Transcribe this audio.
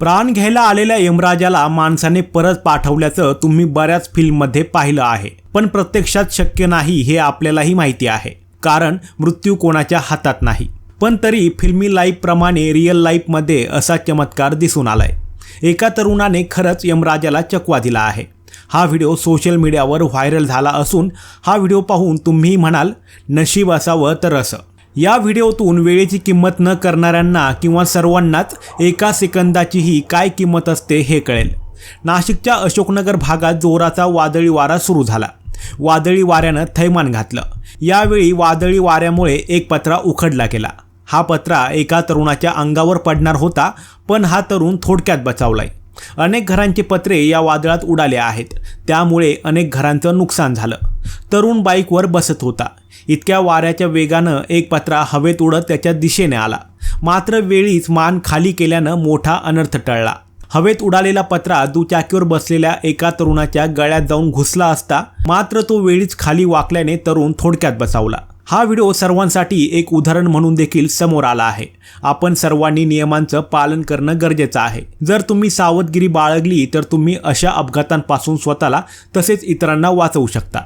प्राण घ्यायला आलेल्या यमराजाला माणसाने परत पाठवल्याचं तुम्ही बऱ्याच फिल्ममध्ये पाहिलं आहे. पण प्रत्यक्षात शक्य नाही हे आपल्यालाही माहिती आहे. कारण मृत्यू कोणाच्या हातात नाही. पण तरी फिल्मी लाईफप्रमाणे रिअल लाईफमध्ये असा चमत्कार दिसून आलाय. एका तरुणाने खरंच यमराजाला चकवा दिला आहे. हा व्हिडिओ सोशल मीडियावर व्हायरल झाला असून हा व्हिडिओ पाहून तुम्ही म्हणाल नशीब असावं तर असं. या व्हिडिओतून वेळेची किंमत न करणाऱ्यांना किंवा सर्वांनाच एका सेकंदाचीही काय किंमत असते हे कळेल. नाशिकच्या अशोकनगर भागात जोराचा वादळी वारा सुरू झाला. वादळी वाऱ्यानं थैमान घातलं. यावेळी वादळी वाऱ्यामुळे एक पत्रा उखडला गेला. हा पत्रा एका तरुणाच्या अंगावर पडणार होता पण हा तरुण थोडक्यात बचावलाय. अनेक घरांचे पत्रे या वादळात उडाले आहेत. त्यामुळे अनेक घरांचं नुकसान झालं. तरुण बाईकवर बसत होता. इतक्या वाऱ्याच्या वेगानं एक पत्रा हवेत उडत त्याच्या दिशेने आला. मात्र वेळीच मान खाली केल्यानं मोठा अनर्थ टळला. हवेत उडालेला पत्रा दुचाकीवर बसलेल्या एका तरुणाच्या गळ्यात जाऊन घुसला असता मात्र तो वेळीच खाली वाकल्याने तरुण थोडक्यात बसावला. हा व्हिडिओ सर्वांसाठी एक उदाहरण म्हणून देखील समोर आला आहे. आपण सर्वांनी नियमांचं पालन करणं गरजेचं आहे. जर तुम्ही सावधगिरी बाळगली तर तुम्ही अशा अपघातांपासून स्वतःला तसेच इतरांना वाचवू शकता.